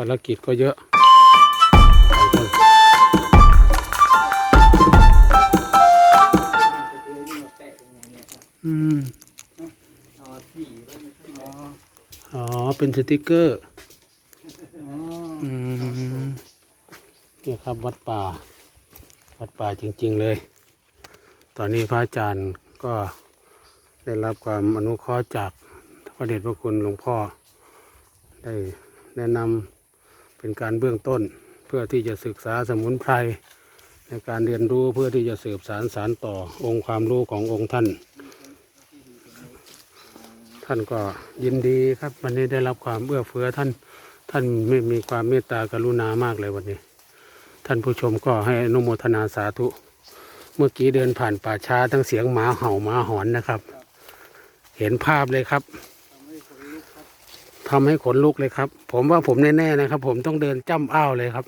ภารกิจก็เยอะอืมอ๋อ เป็นสติกเกอร์อืมเนี่ยครับวัดป่า วัดป่าจริง ๆเลย ตอนนี้พระอาจารย์ก็ได้รับความอนุเคราะห์จากพระเดชพระคุณหลวงพ่อ ได้แนะนำ เป็นการเบื้องต้นเพื่อที่จะศึกษาสมุนไพรในการเรียนรู้เพื่อที่จะสืบสารสารต่อองค์ความรู้ขององค์ท่าน ท่านก็ยินดีครับ วันนี้ได้รับความเอื้อเฟื้อท่านท่านไม่มีความเมตตากรุณามากเลยวันนี้ ท่านผู้ชมก็ให้อนุโมทนาสาธุ เมื่อกี้เดินผ่านป่าช้าทั้งเสียงหมาเห่าหมาหอนนะครับ เห็นภาพเลยครับ ทำให้ขนลุกเลยครับ ผมว่าผมแน่ๆนะครับ ผมต้องเดินจ้ำอ้าวเลยครับ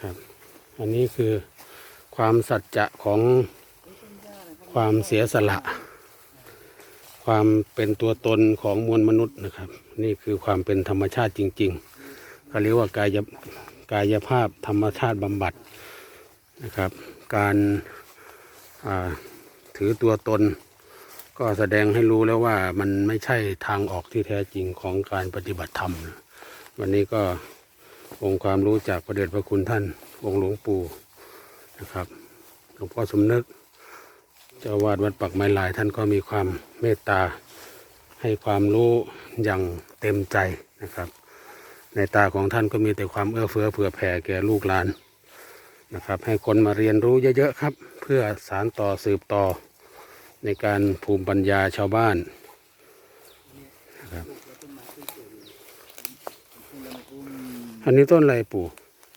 ครับ อันนี้คือความสัจจะของความเสียสละ ความเป็นตัวตนของมวลมนุษย์นะครับ นี่คือความเป็นธรรมชาติจริงๆเขาเรียกว่ากายกายภาพธรรมชาติบำบัดนะครับ การอ่า ถือตัวตน ก็แสดงให้รู้แล้วว่ามันไม่ใช่ทางออกที่แท้จริงของการปฏิบัติธรรม วันนี้ก็องค์ความรู้จากพระเดชพระคุณท่าน องค์หลวงปู่นะครับหลวงพ่อสมนึกเจ้าอาวาดวัดปักไม้ลายท่านก็มีความเมตตาให้ความรู้อย่างเต็มใจนะครับ ในตาของท่านก็มีแต่ความเอื้อเฟื้อเผื่อแผ่แก่ลูกหลานนะครับ ให้คนมาเรียนรู้เยอะๆครับ เพื่อสารต่อสืบต่อ ในการภูมิปัญญาชาวบ้านนะครับอันนี้ต้นอะไรปู่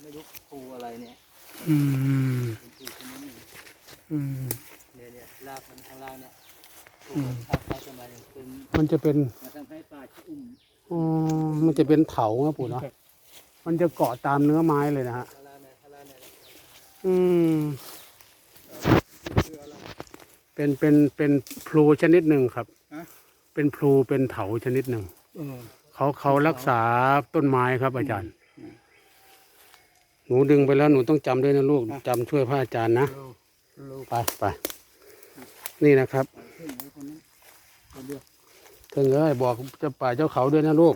ไม่รู้ปูอะไรเนี่ยอืมอืมเนี่ยเนี่ยรากมันข้างล่างเนี่ยปูถ้าเขาจะมาอย่างเป็นมันจะเป็นมาทำให้ป่าชะอุ่มอ๋อมันจะเป็นเถาครับปู่เนาะมันจะเกาะตามเนื้อไม้เลยนะฮะข้างล่างเนี่ยข้างล่างเนี่ยอืม เป็นเป็นเป็นพลูชนิดหนึ่งครับเป็นพลูเป็นเถาชนิดหนึ่ง เออ เขาเขารักษาต้นไม้ครับอาจารย์ หนูดึงไปแล้วหนูต้องจำด้วยนะลูกจำช่วยพระอาจารย์นะ ลูกไปไปนี่นะครับขึ้นไว้คนนั้นคนเดียวเถิงเอ้ยบอกเจ้าป่าเจ้าเขาด้วยนะลูก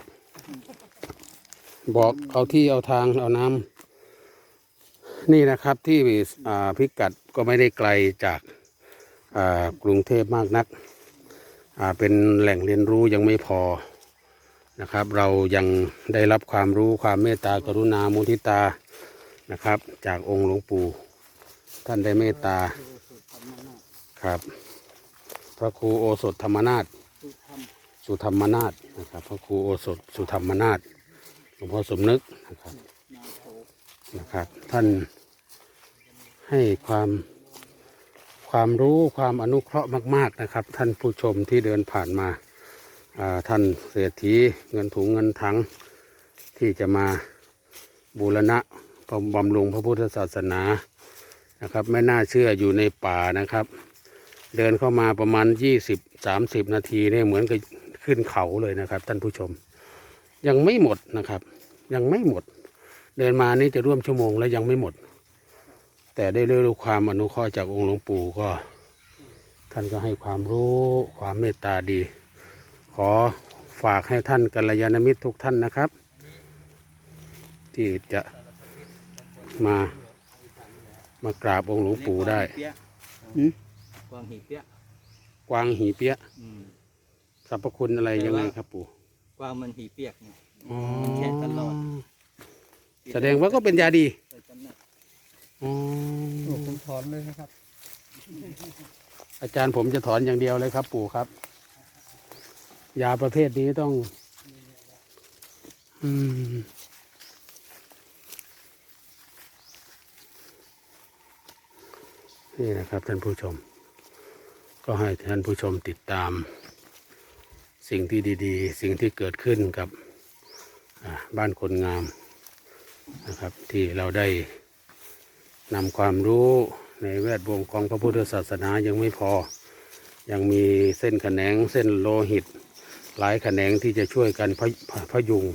บอกเอาที่เอาทางเอาน้ำนี่นะครับที่อ่าพิกัดก็ไม่ได้ไกลจากอ่า กรุงเทพมากนัก เป็นแหล่งเรียนรู้ยังไม่พอนะครับ เรายังได้รับความรู้ความเมตตากรุณามุทิตานะครับ จากองค์หลวงปู่ท่านได้เมตตาครับ พระครูโอสถธรรมนาถสุธรรมนาถนะครับ พระครูโอสถสุธรรมนาถหลวงพ่อสมนึกนะครับนะครับ ท่านให้ความ ความรู้ความอนุเคราะห์มาก ๆนะครับ ท่านผู้ชมที่เดินผ่านมาาท่านเศรษฐีเงินถุงเงินถัง ที่จะมาบูรณะบำรุงพระพุทธศาสนานะครับ ไม่น่าเชื่ออยู่ในป่านะครับ เดินเข้ามาประมาณยี่สิบสามสิบนาทีเนี่ยเหมือนกับขึ้นเขาเลยนะครับ ท่านผู้ชม ยังไม่หมดนะครับ ยังไม่หมด เดินมานี่จะร่วมชั่วโมงแล้วยังไม่หมด แต่ได้เรื่องความอนุเคราะห์จากองค์หลวงปู่ก็ ท่านก็ให้ความรู้ความเมตตาดี ขอฝากให้ท่านกัลยาณมิตรทุกท่านนะครับ ที่จะมามากราบองค์หลวงปู่ได้หืมกวางหีเปี้ยกวางหีเปียะอืมสรรพคุณอะไรยังไงครับปู่กวางมันหีเปียกเนี่ยอ๋อแค่ตลอด แสดงว่าก็เป็นยาดีไปจำหน่าย อ๋อโอ้ผมถอนเลยนะครับ อาจารย์ผมจะถอนอย่างเดียวเลยครับ ปู่ครับ ยาประเภทนี้ต้อง อืม นี่นะครับท่านผู้ชม ก็ให้ท่านผู้ชมติดตาม สิ่งที่ดี ๆ สิ่งที่เกิดขึ้นกับอ่าบ้านคนงามนะครับ ที่เราได้ นำความรู้ในแวดวงของพระพุทธศาสนายังไม่พอ ยังมีเส้นขนงเส้นโลหิต หลายแขนงที่จะช่วยกันพยพพยุง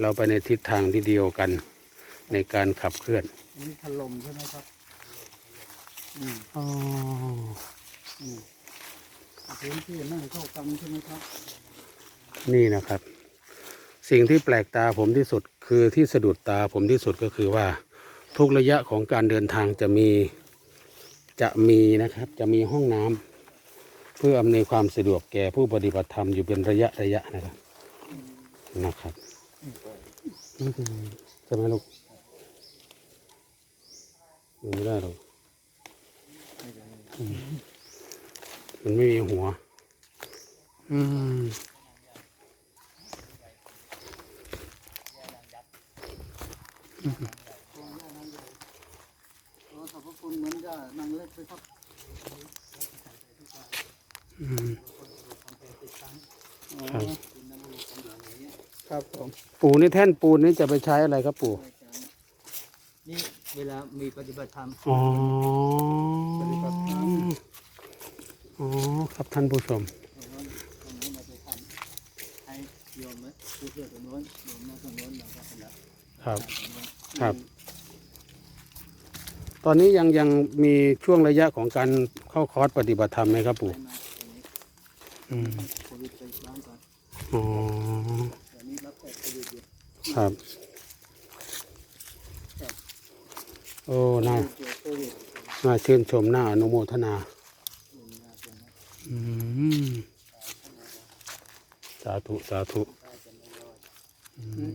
เราไปในทิศทางที่เดียวกันในการขับเคลื่อนอันนี้ถล่มใช่ไหมครับอืมอ๋ออืมพื้นที่นั่งเข้ากันใช่ไหมครับ นี่นะครับ สิ่งที่แปลกตาผมที่สุดคือที่สะดุดตาผมที่สุดก็คือว่า ทุกระยะของการเดินทางจะมีจะมีนะครับ จะมีห้องน้ำเพื่ออำนวยความสะดวกแก่ผู้ปฏิบัติธรรมอยู่เป็นระยะระยะนะครับนะครับอืมใช่ไหมลูกมันไม่ได้หรอกมันไม่มีหัว อืมขอ ขอบพระคุณเหมือนกับนางเล็กเลยครับอืมอ๋อครับครับผมปู่นี่แท่นปูนนี่จะไปใช้อะไรครับปู่นี่เวลามีปฏิบัติธรรมอ๋อปฏิบัติธรรมอ๋อครับท่านผู้ชมตรงนู้นตรงนู้นเราไปทำให้โยมไหมผู้เชื่อตรงนู้นโยมมาตรงนู้นเราก็ไปรับครับตรงนู้นครับ ตอนนี้ยังยังมีช่วงระยะของการเข้าคอร์สปฏิบัติธรรมไหมครับปู่ไปมาตรงนี้อืมโควิดไปบ้างก่อนอ๋อเดี๋ยวนี้รับแต่โควิดอยู่ครับ โอ้น่าเจอโควิดน่าชื่นชมน่าอนุโมทนาลงมาตรงนั้นอืมสาธุ สาธุได้จะไม่รอดอืม